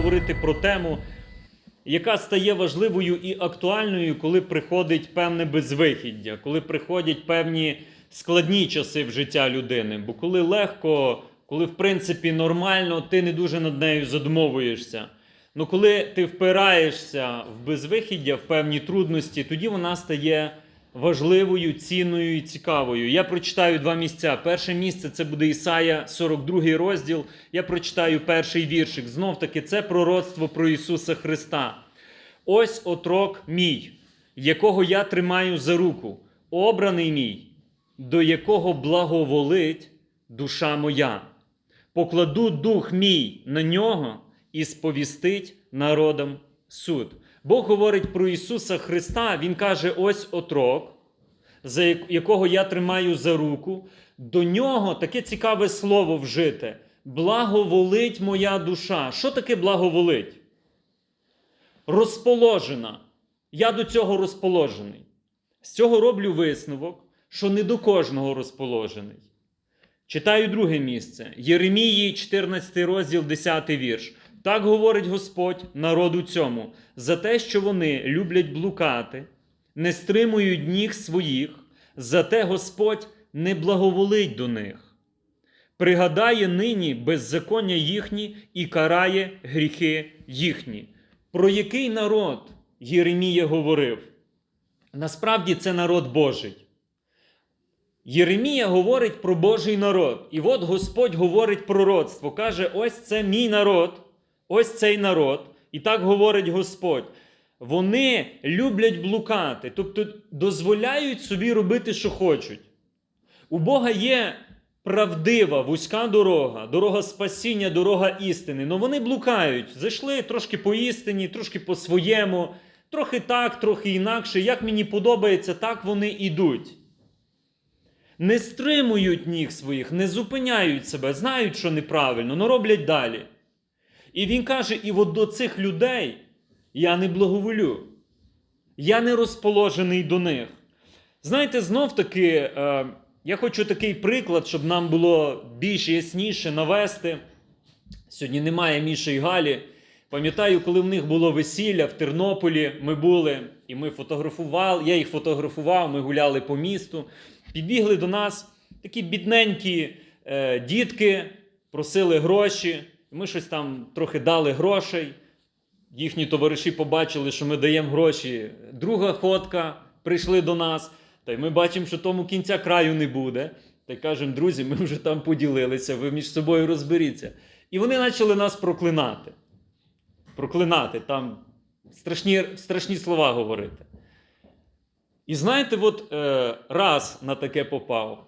говорити про тему, яка стає важливою і актуальною, коли приходить певне безвихіддя, коли приходять певні складні часи в життя людини. Бо коли легко, коли в принципі нормально, ти не дуже над нею задумовуєшся. Ну коли ти впираєшся в безвихіддя, в певні трудності, тоді вона стає важливою, цінною і цікавою. Я прочитаю два місця. Перше місце це буде Ісая, 42 розділ. Я прочитаю перший віршик. Знов таки, це пророцтво про Ісуса Христа. Ось отрок мій, якого я тримаю за руку, обраний мій, до якого благоволить душа моя. Покладу дух мій на нього і сповістить народам суд. Бог говорить про Ісуса Христа, Він каже: ось отрок, за якого я тримаю за руку. До нього таке цікаве слово вжите. Благоволить моя душа. Що таке благоволить? Розположена. Я до цього розположений. З цього роблю висновок, що не до кожного розположений. Читаю друге місце. Єремії, 14 розділ, 10 вірш. Так говорить Господь народу цьому, за те, що вони люблять блукати, не стримують ніг своїх, зате Господь не благоволить до них. Пригадає нині беззаконня їхні і карає гріхи їхні. Про який народ Єремія говорив? Насправді це народ Божий. Єремія говорить про Божий народ. І от Господь говорить пророцтво. Каже: ось це мій народ, ось цей народ. І так говорить Господь. Вони люблять блукати, тобто дозволяють собі робити, що хочуть. У Бога є правдива, вузька дорога, дорога спасіння, дорога істини. але вони блукають, зайшли трошки по істині, трошки по своєму, трохи так, трохи інакше. Як мені подобається, так вони йдуть не стримують ніг своїх, не зупиняють себе, знають, що неправильно, але роблять далі. І він каже: і от до цих людей я не благоволю. Я не розположений до них. Знаєте, знов таки, е, я хочу такий приклад, щоб нам було більш ясніше навести. Сьогодні немає Міші і Галі. Пам'ятаю, коли в них було весілля в Тернополі, ми були, і ми фотографували, я їх фотографував, ми гуляли по місту. Підбігли до нас такі бідненькі е, дітки, просили гроші. Ми щось там трохи дали грошей. Їхні товариші побачили, що ми даємо гроші. Друга ходка прийшли до нас. Та й ми бачимо, що тому кінця краю не буде. Та й кажемо, друзі, ми вже там поділилися, ви між собою розберіться. І вони почали нас проклинати. Проклинати, там страшні, страшні слова говорити. І знаєте, от е, раз на таке попав,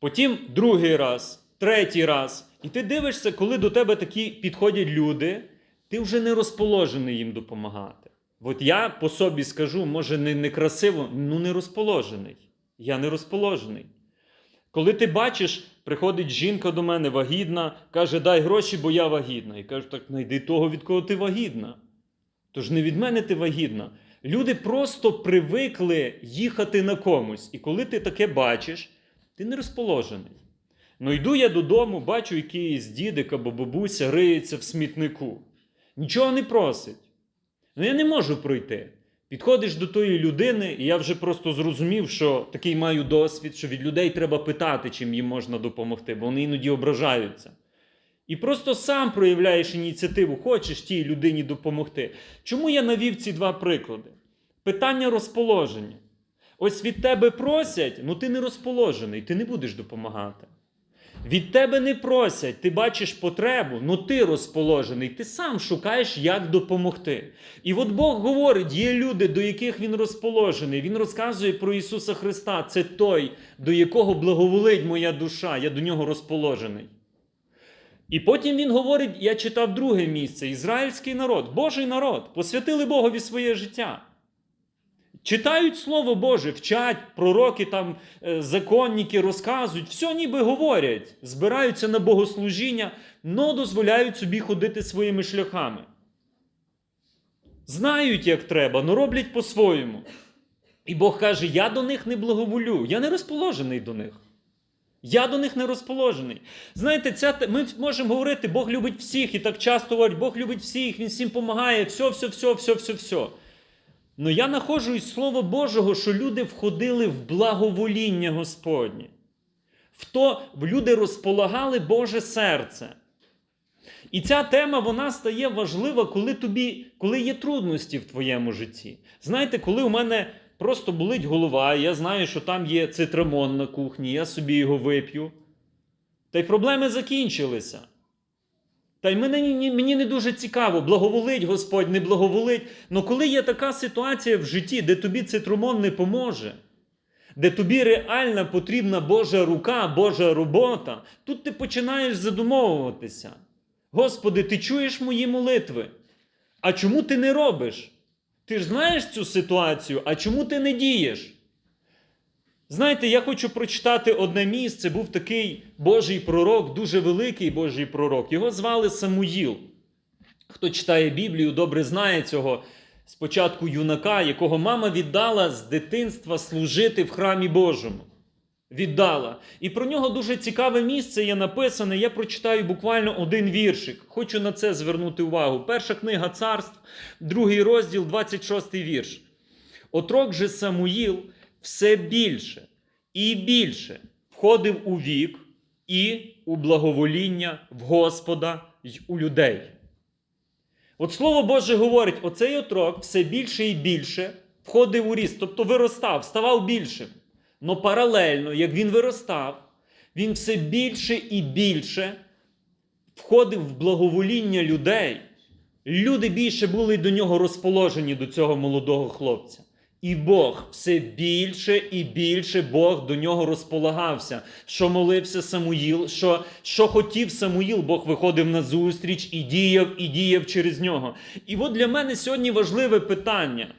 потім другий раз, третій раз. І ти дивишся, коли до тебе такі підходять люди, ти вже не розположений їм допомагати. От я по собі скажу, може, не, не ну не розположений. Я не розположений. Коли ти бачиш, приходить жінка до мене вагітна, каже, дай гроші, бо я вагітна. І кажу, так знайди того, від кого ти вагітна. Тож не від мене ти вагітна. Люди просто привикли їхати на комусь. І коли ти таке бачиш, ти не розположений. Ну йду я додому, бачу, якийсь дідик або бабуся риється в смітнику. Нічого не просить. Ну я не можу пройти. Підходиш до тої людини, і я вже просто зрозумів, що такий маю досвід, що від людей треба питати, чим їм можна допомогти, бо вони іноді ображаються. І просто сам проявляєш ініціативу, хочеш тій людині допомогти. Чому я навів ці два приклади? Питання розположення. Ось від тебе просять, ну ти не розположений, ти не будеш допомагати. Від тебе не просять, ти бачиш потребу, ну ти розположений, ти сам шукаєш, як допомогти. І от Бог говорить: є люди, до яких Він розположений. Він розказує про Ісуса Христа. Це той, до якого благоволить моя душа, я до нього розположений. І потім він говорить: я читав друге місце: Ізраїльський народ, Божий народ, посвятили Богові своє життя. Читають Слово Боже, вчать, пророки, там, е, законники розказують, все ніби говорять, збираються на богослужіння, але дозволяють собі ходити своїми шляхами. Знають, як треба, але роблять по-своєму. І Бог каже: я до них не благоволю, я не розположений до них. Я до них не розположений. Знаєте, ця, ми можемо говорити, Бог любить всіх, і так часто говорять, Бог любить всіх, Він всім допомагає, все, все, все, все, все, все. Ну я знаходжу із Слова Божого, що люди входили в благовоління Господнє. В то люди розполагали Боже серце. І ця тема вона стає важлива, коли тобі, коли є трудності в твоєму житті. Знаєте, коли у мене просто болить голова, я знаю, що там є цитрамон на кухні, я собі його вип'ю. Та й проблеми закінчилися. Та й мені, мені не дуже цікаво, благоволить Господь, не благоволить. Але коли є така ситуація в житті, де тобі цитрамон не поможе, де тобі реально потрібна Божа рука, Божа робота, тут ти починаєш задумовуватися. Господи, ти чуєш мої молитви? А чому ти не робиш? Ти ж знаєш цю ситуацію, а чому ти не дієш? Знаєте, я хочу прочитати одне місце. Був такий Божий пророк, дуже великий Божий пророк. Його звали Самуїл. Хто читає Біблію, добре знає цього спочатку юнака, якого мама віддала з дитинства служити в храмі Божому. Віддала. І про нього дуже цікаве місце є написане. Я прочитаю буквально один віршик. Хочу на це звернути увагу. Перша книга царств, другий розділ, 26 вірш. Отрок же Самуїл все більше і більше входив у вік і у благовоління в Господа й у людей. От Слово Боже говорить: оцей отрок все більше і більше входив у ріст, тобто виростав, ставав більшим. Но паралельно, як він виростав, він все більше і більше входив в благовоління людей. Люди більше були до нього розположені до цього молодого хлопця. І Бог все більше і більше Бог до нього розполагався. Що молився Самуїл, що, що хотів Самуїл, Бог виходив на зустріч і діяв, і діяв через нього. І от для мене сьогодні важливе питання: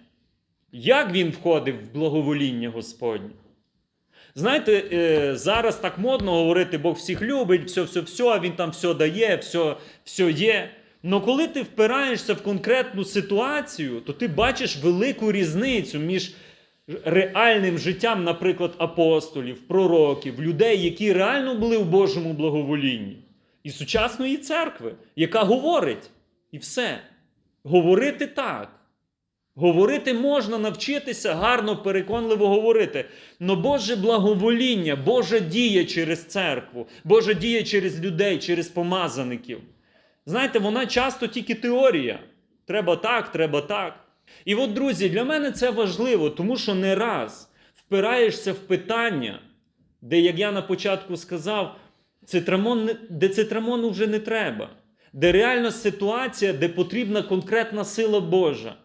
як він входив в благовоління Господнє? Знаєте, е, зараз так модно говорити, Бог всіх любить, все, все, все, він там все дає, все, все є. Но коли ти впираєшся в конкретну ситуацію, то ти бачиш велику різницю між реальним життям, наприклад, апостолів, пророків, людей, які реально були в Божому благоволінні, і сучасної церкви, яка говорить, і все. Говорити так. Говорити можна навчитися гарно, переконливо говорити. Но Боже благовоління, Божа дія через церкву, Божа дія через людей, через помазаників. Знаєте, вона часто тільки теорія. Треба так, треба так. І от, друзі, для мене це важливо, тому що не раз впираєшся в питання, де, як я на початку сказав, цитрамон, де цитрамону вже не треба, де реальна ситуація, де потрібна конкретна сила Божа.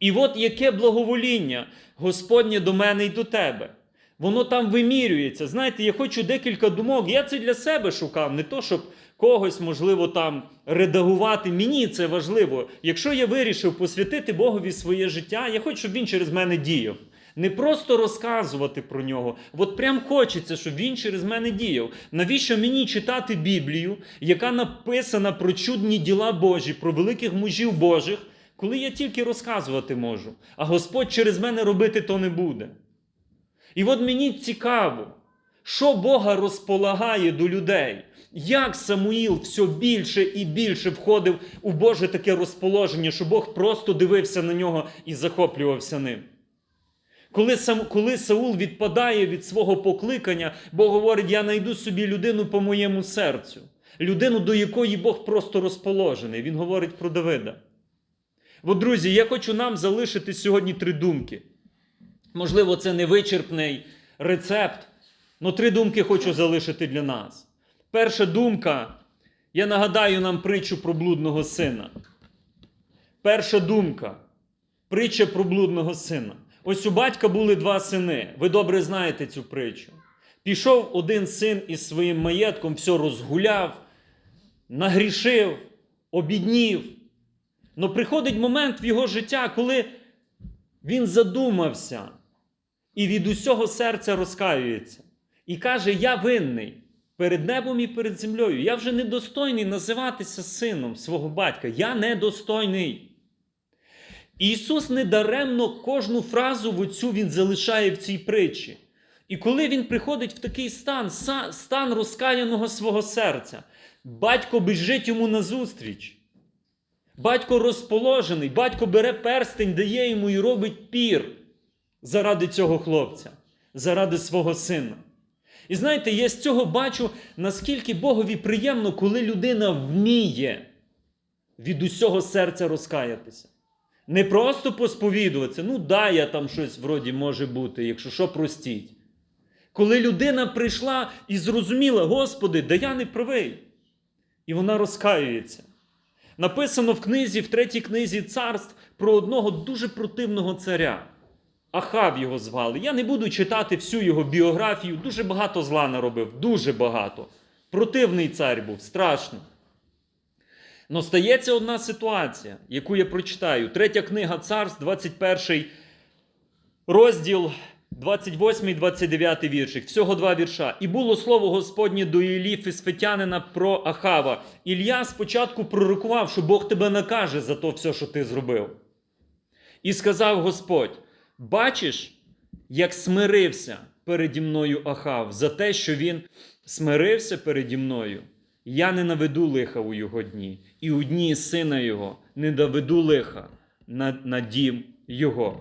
І от яке благовоління Господнє до мене і до тебе. Воно там вимірюється. Знаєте, я хочу декілька думок. Я це для себе шукав, не то, щоб когось, можливо, там редагувати. Мені це важливо. Якщо я вирішив посвятити Богові своє життя, я хочу, щоб він через мене діяв. Не просто розказувати про нього. От прям хочеться, щоб він через мене діяв. Навіщо мені читати Біблію, яка написана про чудні діла Божі, про великих мужів Божих, коли я тільки розказувати можу, а Господь через мене робити то не буде. І от мені цікаво, що Бога розполагає до людей, як Самуїл все більше і більше входив у Боже таке розположення, що Бог просто дивився на нього і захоплювався ним. Коли, Сам, коли Саул відпадає від свого покликання, Бог говорить: я знайду собі людину по моєму серцю, людину, до якої Бог просто розположений. Він говорить про Давида. От, друзі, я хочу нам залишити сьогодні три думки. Можливо, це не вичерпний рецепт, але три думки хочу залишити для нас. Перша думка, я нагадаю нам притчу про блудного сина. Перша думка притча про блудного сина. Ось у батька були два сини. Ви добре знаєте цю притчу. Пішов один син із своїм маєтком, все розгуляв, нагрішив, обіднів. Но приходить момент в його життя, коли він задумався і від усього серця розкаюється. І каже: Я винний перед небом і перед землею. Я вже недостойний називатися сином свого батька. Я недостойний. Ісус недаремно кожну фразу в оцю Він залишає в цій притчі. І коли він приходить в такий стан, стан розкаяного свого серця, батько біжить йому назустріч. Батько розположений, батько бере перстень, дає йому і робить пір заради цього хлопця, заради свого сина. І знаєте, я з цього бачу, наскільки Богові приємно, коли людина вміє від усього серця розкаятися. Не просто посповідуватися, ну да, я там щось вроді може бути, якщо що, простіть. Коли людина прийшла і зрозуміла, Господи, да я не правий. І вона розкаюється. Написано в книзі, в третій книзі царств про одного дуже противного царя. Ахав його звали. Я не буду читати всю його біографію. Дуже багато зла наробив, дуже багато. Противний цар був, страшно. Но стається одна ситуація, яку я прочитаю. Третя книга царств, 21 розділ, 28 29 віршик. Всього два вірша. І було слово Господнє до Іллі Фісфетянина про Ахава. Ілля спочатку пророкував, що Бог тебе накаже за то все, що ти зробив. І сказав Господь: бачиш, як смирився переді мною Ахав за те, що він смирився переді мною. Я не наведу лиха у його дні, і у дні сина його не наведу лиха на, на дім його.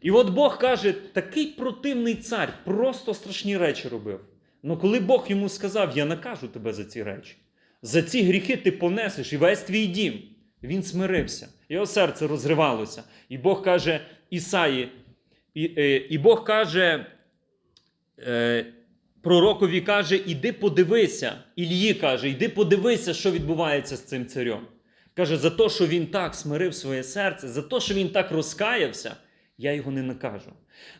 І от Бог каже: такий противний цар, просто страшні речі робив. Ну коли Бог йому сказав, я накажу тебе за ці речі, за ці гріхи ти понесеш і весь твій дім. Він смирився, його серце розривалося. І Бог каже Ісаї, і, е, і Бог каже, е, пророкові каже: іди подивися. Ільї каже, іди подивися, що відбувається з цим царем. Каже, за те, що він так смирив своє серце, за те, що він так розкаявся, я його не накажу.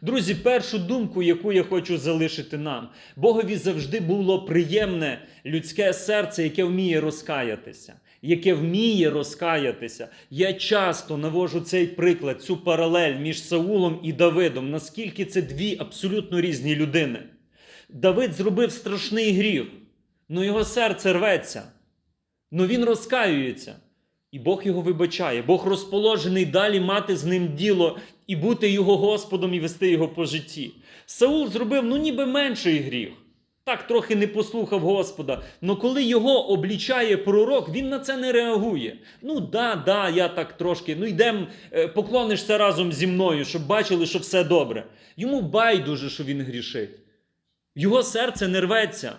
Друзі, першу думку, яку я хочу залишити нам, Богові завжди було приємне людське серце, яке вміє розкаятися. Яке вміє розкаятися. Я часто навожу цей приклад, цю паралель між Саулом і Давидом, наскільки це дві абсолютно різні людини. Давид зробив страшний гріх, але його серце рветься, але він розкаюється. І Бог його вибачає. Бог розположений далі мати з ним діло і бути його Господом і вести його по житті. Саул зробив ну ніби менший гріх. Так трохи не послухав Господа. Но коли його облічає пророк, він на це не реагує. Ну да, да, я так трошки. Ну йдем, е, поклонишся разом зі мною, щоб бачили, що все добре. Йому байдуже, що він грішить. Його серце не рветься.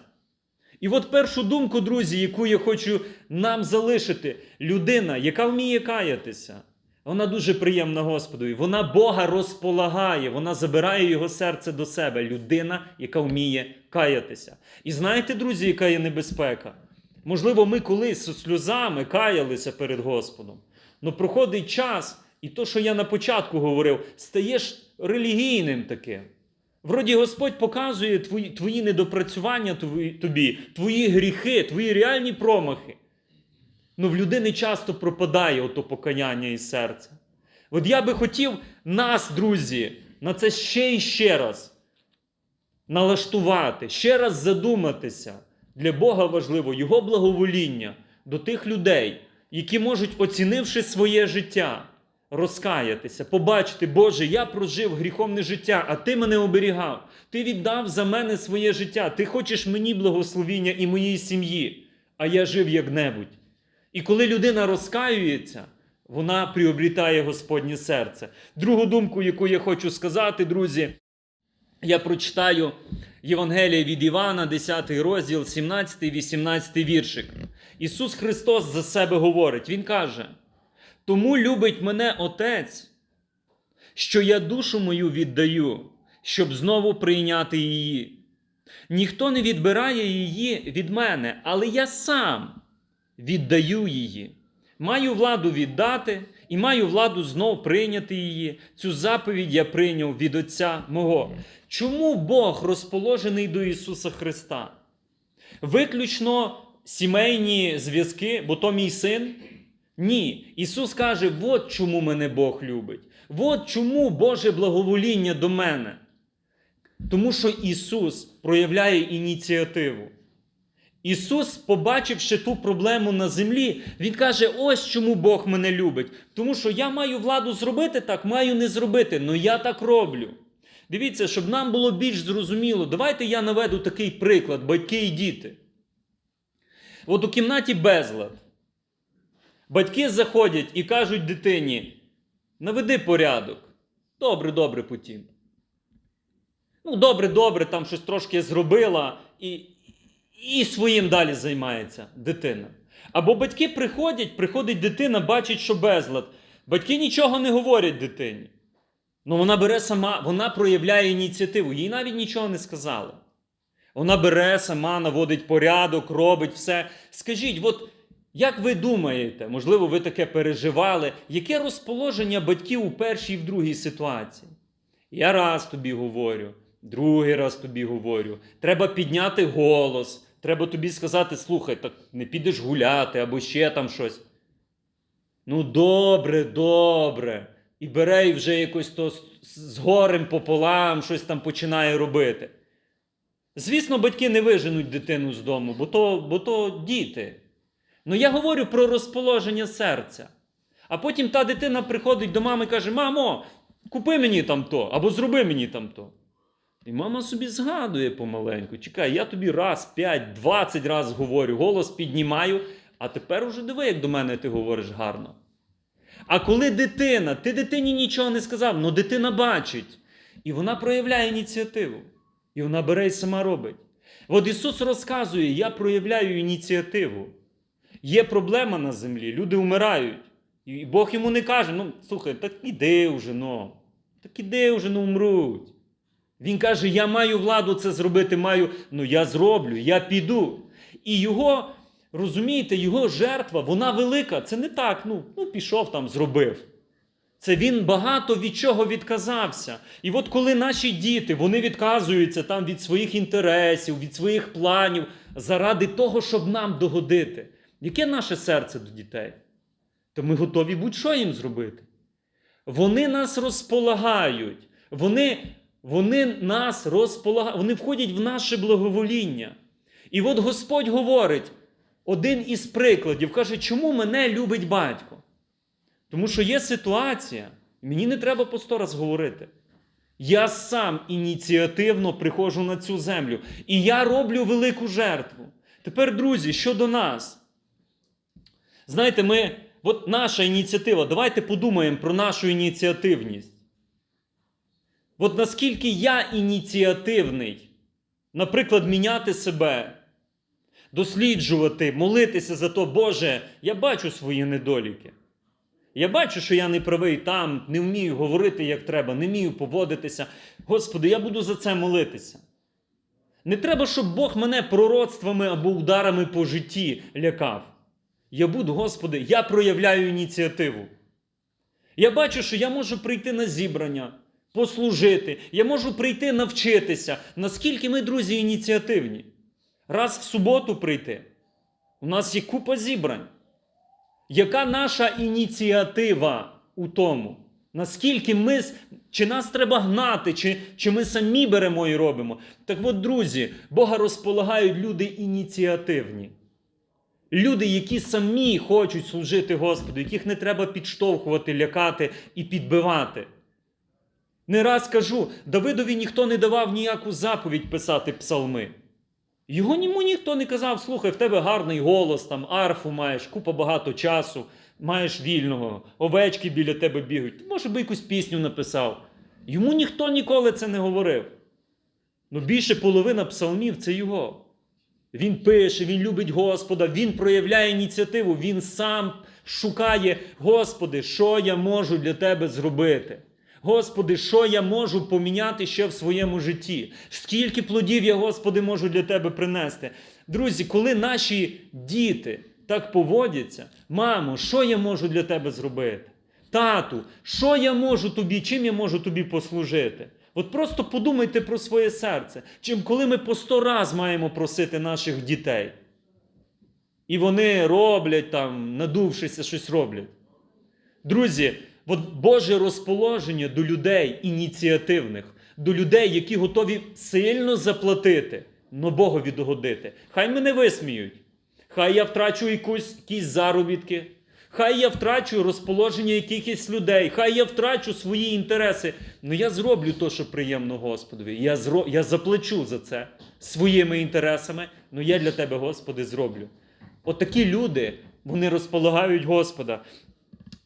І от першу думку, друзі, яку я хочу нам залишити, людина, яка вміє каятися, вона дуже приємна Господові. Вона Бога розполагає, вона забирає його серце до себе. Людина, яка вміє каятися. І знаєте, друзі, яка є небезпека? Можливо, ми колись сльозами каялися перед Господом. Но проходить час, і то, що я на початку говорив, стаєш релігійним таким. Вроді Господь показує твої, твої недопрацювання тобі, твої гріхи, твої реальні промахи. Ну в людини часто пропадає ото покаяння із серця. От я би хотів нас, друзі, на це ще і ще раз налаштувати, ще раз задуматися. Для Бога важливо Його благовоління до тих людей, які можуть, оцінивши своє життя, розкаятися, побачити, Боже, я прожив гріховне життя, а Ти мене оберігав. Ти віддав за мене своє життя. Ти хочеш мені благословіння і моїй сім'ї, а я жив як-небудь. І коли людина розкаюється, вона приобрітає Господнє серце. Другу думку, яку я хочу сказати, друзі, я прочитаю Євангеліє від Івана, 10 розділ, 17-18 віршик. Ісус Христос за себе говорить, Він каже: Тому любить мене Отець, що я душу мою віддаю, щоб знову прийняти її. Ніхто не відбирає її від мене, але я сам віддаю її. Маю владу віддати і маю владу знов прийняти її. Цю заповідь я прийняв від Отця мого. Чому Бог розположений до Ісуса Христа? Виключно сімейні зв'язки, бо то мій син? Ні. Ісус каже: от чому мене Бог любить. От чому Боже благовоління до мене. Тому що Ісус проявляє ініціативу. Ісус, побачивши ту проблему на землі, Він каже: ось чому Бог мене любить. Тому що я маю владу зробити так, маю не зробити, але я так роблю. Дивіться, щоб нам було більш зрозуміло, давайте я наведу такий приклад: батьки і діти. От у кімнаті безлад. Батьки заходять і кажуть дитині: наведи порядок. Добре, добре, потім. Ну, добре, добре, там щось трошки зробила і, і своїм далі займається дитина. Або батьки приходять, приходить дитина, бачить, що безлад. Батьки нічого не говорять дитині. Ну вона бере сама, вона проявляє ініціативу, їй навіть нічого не сказали. Вона бере сама, наводить порядок, робить все. Скажіть, от як ви думаєте, можливо, ви таке переживали, яке розположення батьків у першій і в другій ситуації? Я раз тобі говорю, другий раз тобі говорю. Треба підняти голос, треба тобі сказати: слухай, так не підеш гуляти або ще там щось. Ну, добре, добре. І бере і вже якось то з- горем пополам щось там починає робити. Звісно, батьки не виженуть дитину з дому, бо то, бо то діти. Ну я говорю про розположення серця. А потім та дитина приходить до мами і каже: Мамо, купи мені там то, або зроби мені там то. І мама собі згадує помаленьку. Чекай, я тобі раз, п'ять, двадцять раз говорю, голос піднімаю, а тепер уже диви, як до мене ти говориш гарно. А коли дитина, ти дитині нічого не сказав, але дитина бачить, і вона проявляє ініціативу. І вона бере і сама робить. От Ісус розказує: я проявляю ініціативу. Є проблема на землі, люди вмирають. І Бог йому не каже: ну, слухай, так іди вже, ну, так іди вже, ну умруть. Він каже: Я маю владу це зробити, маю, ну я зроблю, я піду. І його, розумієте, його жертва, вона велика. Це не так, ну, ну пішов там, зробив. Це він багато від чого відказався. І от коли наші діти вони відказуються там від своїх інтересів, від своїх планів заради того, щоб нам догодити, яке наше серце до дітей? То ми готові будь-що їм зробити. Вони нас розполагають, вони, вони нас розполагають, вони входять в наше благовоління. І от Господь говорить, один із прикладів, каже, чому мене любить батько? Тому що є ситуація, мені не треба по сто раз говорити. Я сам ініціативно приходжу на цю землю. І я роблю велику жертву. Тепер, друзі, щодо нас. Знаєте, ми, от наша ініціатива, давайте подумаємо про нашу ініціативність. От наскільки я ініціативний, наприклад, міняти себе, досліджувати, молитися за то, Боже, я бачу свої недоліки. Я бачу, що я не правий там, не вмію говорити як треба, не вмію поводитися. Господи, я буду за це молитися. Не треба, щоб Бог мене пророцтвами або ударами по житті лякав. Я буду, Господи, я проявляю ініціативу. Я бачу, що я можу прийти на зібрання, послужити, я можу прийти навчитися. Наскільки ми, друзі, ініціативні? Раз в суботу прийти. У нас є купа зібрань. Яка наша ініціатива у тому? Наскільки ми, чи нас треба гнати, чи, чи ми самі беремо і робимо? Так от, друзі, Бога розполагають люди ініціативні. Люди, які самі хочуть служити Господу, яких не треба підштовхувати, лякати і підбивати. Не раз кажу, Давидові ніхто не давав ніяку заповідь писати псалми. Його йому ніхто не казав, слухай, в тебе гарний голос, там арфу маєш, купа багато часу, маєш вільного, овечки біля тебе бігають. Може би якусь пісню написав. Йому ніхто ніколи це не говорив. Ну більше половина псалмів це його. Він пише, він любить Господа, він проявляє ініціативу, він сам шукає, Господи, що я можу для тебе зробити? Господи, що я можу поміняти ще в своєму житті? Скільки плодів я, Господи, можу для тебе принести? Друзі, коли наші діти так поводяться, мамо, що я можу для тебе зробити? Тату, що я можу тобі, чим я можу тобі послужити? От просто подумайте про своє серце, чим коли ми по сто раз маємо просити наших дітей. І вони роблять там, надувшися, щось роблять. Друзі, Боже розположення до людей ініціативних, до людей, які готові сильно заплатити, но Богові догодити. Хай мене висміють. Хай я втрачу якусь, якісь заробітки. Хай я втрачу розположення якихось людей, хай я втрачу свої інтереси. Ну я зроблю то, що приємно Господові. Я, зро... я заплачу за це своїми інтересами. Ну я для тебе, Господи, зроблю. Отакі люди, вони розполагають Господа.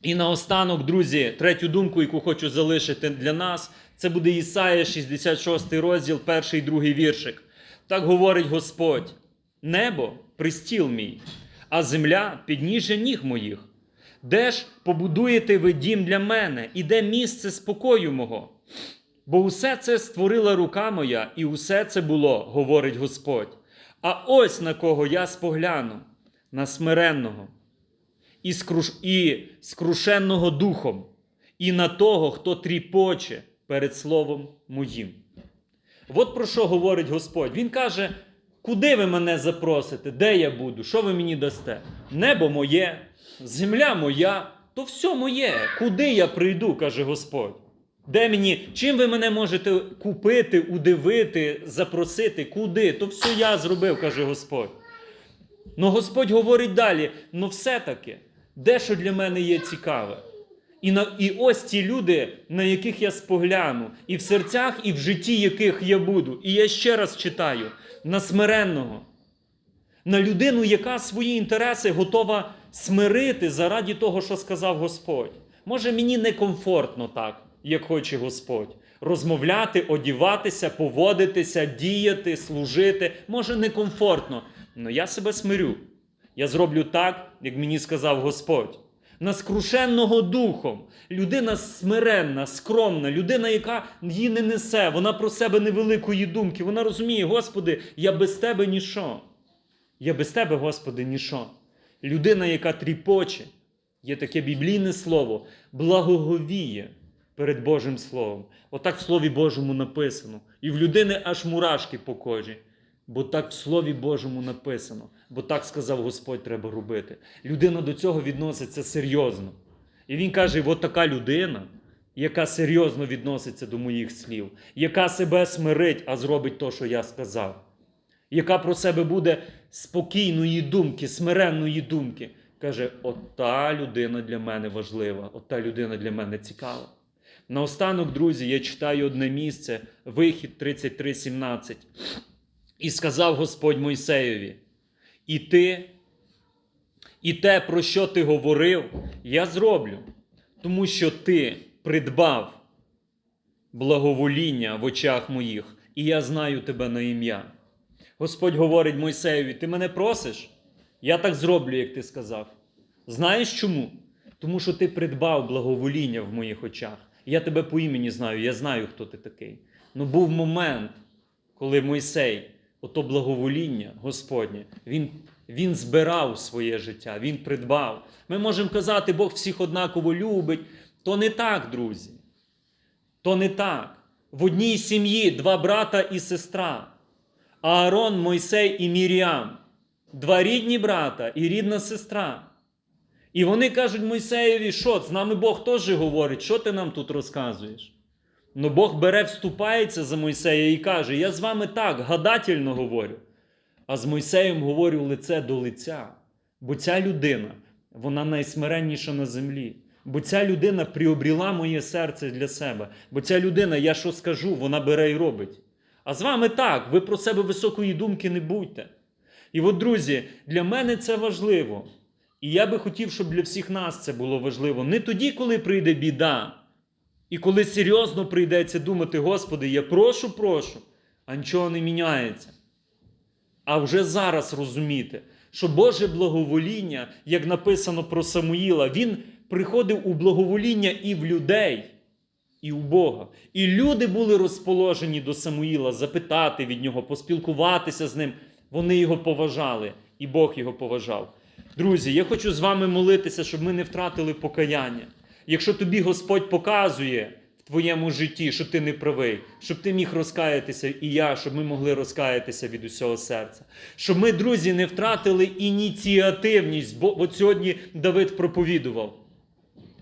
І наостанок, друзі, третю думку, яку хочу залишити для нас, це буде Ісая, 66 розділ, перший і другий віршик. Так говорить Господь: небо пристіл мій, а земля підніжжя ніг моїх. Де ж побудуєте ви дім для мене, і де місце спокою мого? Бо усе це створила рука моя, і усе це було, говорить Господь. А ось на кого я спогляну, на смиренного і, скруш... і скрушенного духом, і на того, хто тріпоче перед словом моїм. От про що говорить Господь. Він каже: куди ви мене запросите, де я буду, що ви мені дасте? Небо моє, земля моя, то все моє. Куди я прийду, каже Господь. Де мені, чим ви мене можете купити, удивити, запросити? Куди? То все я зробив, каже Господь. Ну Господь говорить далі: ну все-таки, дещо для мене є цікаве. І, на, і ось ті люди, на яких я спогляну, і в серцях, і в житті яких я буду. І я ще раз читаю: на смиренного, на людину, яка свої інтереси готова смирити заради того, що сказав Господь. Може, мені некомфортно так, як хоче Господь. Розмовляти, одіватися, поводитися, діяти, служити. Може, некомфортно. Але я себе смирю. Я зроблю так, як мені сказав Господь. На скрушенного духом, людина смиренна, скромна, людина, яка її не несе, вона про себе невеликої думки. Вона розуміє, Господи, я без тебе ніщо. Я без тебе, Господи, ніщо. Людина, яка тріпоче, є таке біблійне слово, благоговіє перед Божим Словом. Отак в Слові Божому написано. І в людини аж мурашки по кожі. Бо так в Слові Божому написано, бо так сказав Господь, треба робити. Людина до цього відноситься серйозно. І він каже: от така людина, яка серйозно відноситься до моїх слів, яка себе смирить, а зробить то, що я сказав, яка про себе буде спокійної думки, смиренної думки. Каже: от та людина для мене важлива, от та людина для мене цікава. Наостанок, друзі, я читаю одне місце, вихід 33.17. І сказав Господь Мойсеєві: І ти, і те, про що ти говорив, я зроблю, тому що ти придбав благовоління в очах моїх, і я знаю тебе на ім'я. Господь говорить Мойсеєві: ти мене просиш? Я так зроблю, як ти сказав. Знаєш чому? Тому що ти придбав благовоління в моїх очах. Я тебе по імені знаю, я знаю, хто ти такий. Ну був момент, коли Мойсей ото благовоління Господнє, він, він збирав своє життя, він придбав. Ми можемо казати, Бог всіх однаково любить. То не так, друзі. То не так. В одній сім'ї два брата і сестра. Аарон, Мойсей і Міріам. Два рідні брата і рідна сестра. І вони кажуть Мойсеєві, що з нами Бог теж говорить, що ти нам тут розказуєш? Ну Бог бере, вступається за Мойсея і каже: Я з вами так гадательно говорю. А з Мойсеєм говорю лице до лиця. Бо ця людина, вона найсмиренніша на землі. Бо ця людина приобріла моє серце для себе. Бо ця людина, я що скажу, вона бере і робить. А з вами так, ви про себе високої думки не будьте. І от, друзі, для мене це важливо. І я би хотів, щоб для всіх нас це було важливо. Не тоді, коли прийде біда. І коли серйозно прийдеться думати, Господи, я прошу, прошу, а нічого не міняється. А вже зараз розуміти, що Боже благовоління, як написано про Самуїла, він приходив у благовоління і в людей, і у Бога. І люди були розположені до Самуїла запитати від нього, поспілкуватися з ним. Вони його поважали, і Бог його поважав. Друзі, я хочу з вами молитися, щоб ми не втратили покаяння. Якщо тобі Господь показує в твоєму житті, що ти не правий, щоб ти міг розкаятися, і я, щоб ми могли розкаятися від усього серця. Щоб ми, друзі, не втратили ініціативність, бо от сьогодні Давид проповідував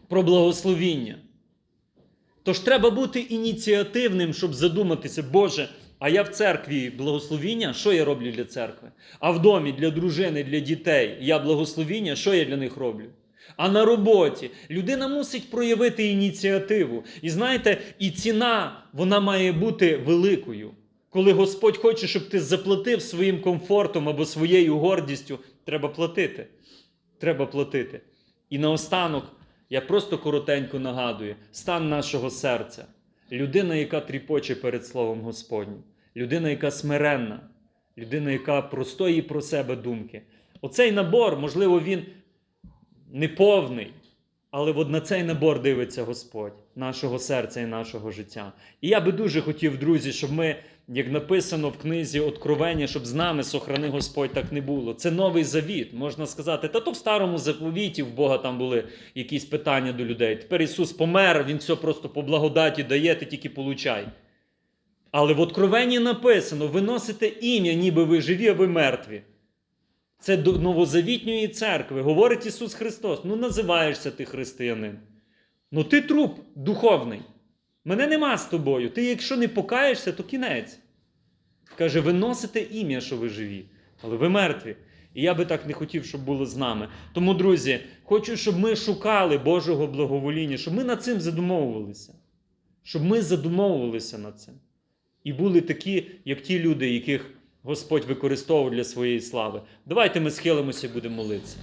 про благословіння. Тож треба бути ініціативним, щоб задуматися, Боже, а я в церкві благословіння, що я роблю для церкви? А в домі для дружини, для дітей я благословіння, що я для них роблю? А на роботі людина мусить проявити ініціативу. І знаєте, і ціна вона має бути великою. Коли Господь хоче, щоб ти заплатив своїм комфортом або своєю гордістю, треба платити. Треба платити. І наостанок я просто коротенько нагадую: стан нашого серця. Людина, яка тріпоче перед Словом Господнім, людина, яка смиренна, людина, яка простої про себе думки. Оцей набор, можливо, він неповний, але от на цей набор дивиться Господь нашого серця і нашого життя. І я би дуже хотів, друзі, щоб ми, як написано в книзі Откровення, щоб з нами сохрани Господь так не було. Це новий завіт, можна сказати. Та то в старому заповіті в Бога там були якісь питання до людей. Тепер Ісус помер, Він все просто по благодаті дає, ти тільки получай. Але в Откровенні написано: ви носите ім'я, ніби ви живі, а ви мертві. Це до новозавітньої церкви. Говорить Ісус Христос. Ну, називаєшся ти християнин. Ну ти труп духовний. Мене нема з тобою. Ти, якщо не покаєшся, то кінець. Каже, ви носите ім'я, що ви живі, але ви мертві. І я би так не хотів, щоб було з нами. Тому, друзі, хочу, щоб ми шукали Божого благовоління, щоб ми над цим задумовувалися. Щоб ми задумовувалися над цим. І були такі, як ті люди, яких Господь використовував для своєї слави. Давайте ми схилимося і будемо молитися.